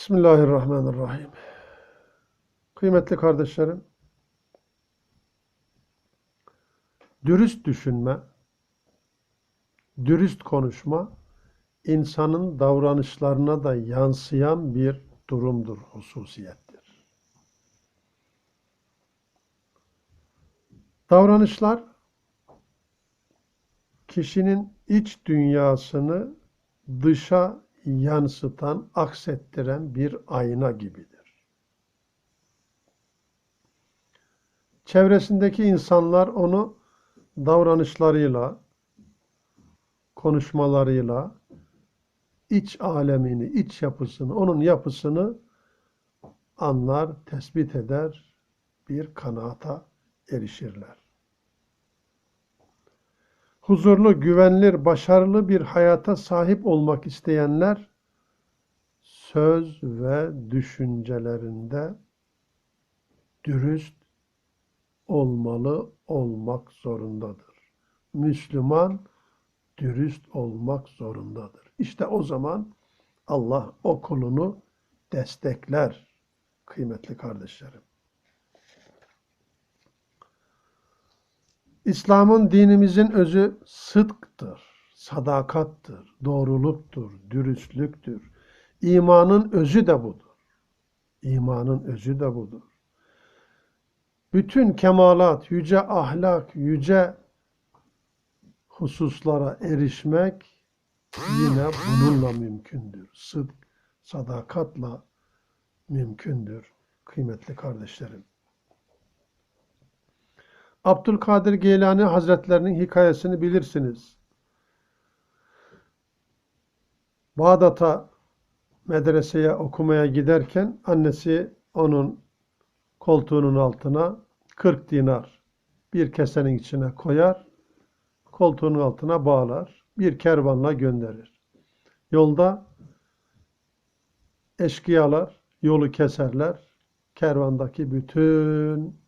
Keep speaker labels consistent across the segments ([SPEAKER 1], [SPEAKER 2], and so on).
[SPEAKER 1] Bismillahirrahmanirrahim. Kıymetli kardeşlerim, dürüst düşünme, dürüst konuşma, insanın davranışlarına da yansıyan bir durumdur, hususiyettir. Davranışlar, kişinin iç dünyasını dışa yansıtan, aksettiren bir ayna gibidir. Çevresindeki insanlar onu davranışlarıyla, konuşmalarıyla, iç alemini, iç yapısını, onun yapısını anlar, tespit eder, bir kanaata erişirler. Huzurlu, güvenilir, başarılı bir hayata sahip olmak isteyenler söz ve düşüncelerinde dürüst olmalı, olmak zorundadır. Müslüman dürüst olmak zorundadır. İşte o zaman Allah o kulunu destekler kıymetli kardeşlerim. İslam'ın dinimizin özü sıdktır, sadakattır, doğruluktur, dürüstlüktür. İmanın özü de budur. İmanın özü de budur. Bütün kemalat, yüce ahlak, yüce hususlara erişmek yine bununla mümkündür. Sıdk, sadakatla mümkündür kıymetli kardeşlerim. Abdülkadir Geylani Hazretlerinin hikayesini bilirsiniz. Bağdat'a medreseye okumaya giderken annesi onun koltuğunun altına 40 dinar bir kesenin içine koyar, koltuğunun altına bağlar, bir kervanla gönderir. Yolda eşkıyalar yolu keserler, kervandaki bütün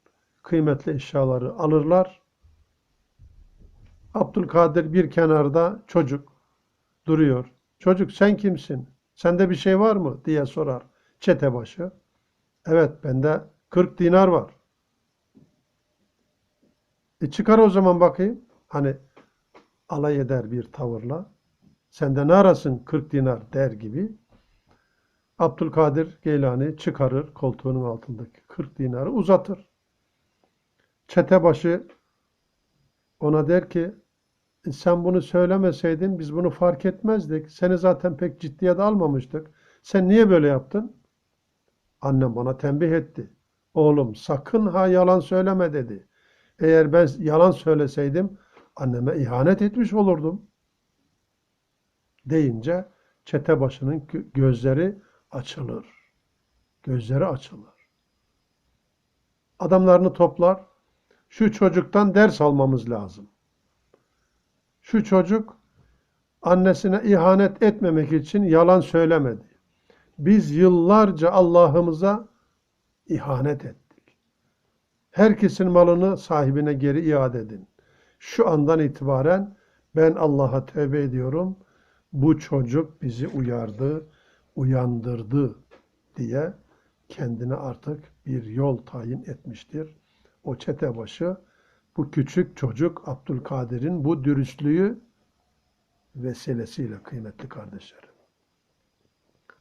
[SPEAKER 1] kıymetli eşyaları alırlar. Abdülkadir bir kenarda çocuk duruyor. Çocuk sen kimsin? Sende bir şey var mı? diye sorar çetebaşı. Evet bende 40 dinar var. E çıkar o zaman bakayım. Hani alay eder bir tavırla. Sende ne arasın 40 dinar der gibi. Abdülkadir Geylani çıkarır koltuğunun altındaki 40 dinarı uzatır. Çetebaşı ona der ki sen bunu söylemeseydin biz bunu fark etmezdik. Seni zaten pek ciddiye de almamıştık. Sen niye böyle yaptın? Annem bana tembih etti. Oğlum sakın ha yalan söyleme dedi. Eğer ben yalan söyleseydim anneme ihanet etmiş olurdum. Deyince çete başının gözleri açılır. Gözleri açılır. Adamlarını toplar. Şu çocuktan ders almamız lazım. Şu çocuk annesine ihanet etmemek için yalan söylemedi. Biz yıllarca Allah'ımıza ihanet ettik. Herkesin malını sahibine geri iade edin. Şu andan itibaren ben Allah'a tövbe ediyorum. Bu çocuk bizi uyardı, uyandırdı diye kendine artık bir yol tayin etmiştir. O çetebaşı bu küçük çocuk Abdülkadir'in bu dürüstlüğü vesilesiyle kıymetli kardeşlerim.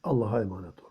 [SPEAKER 1] Allah'a emanet olun.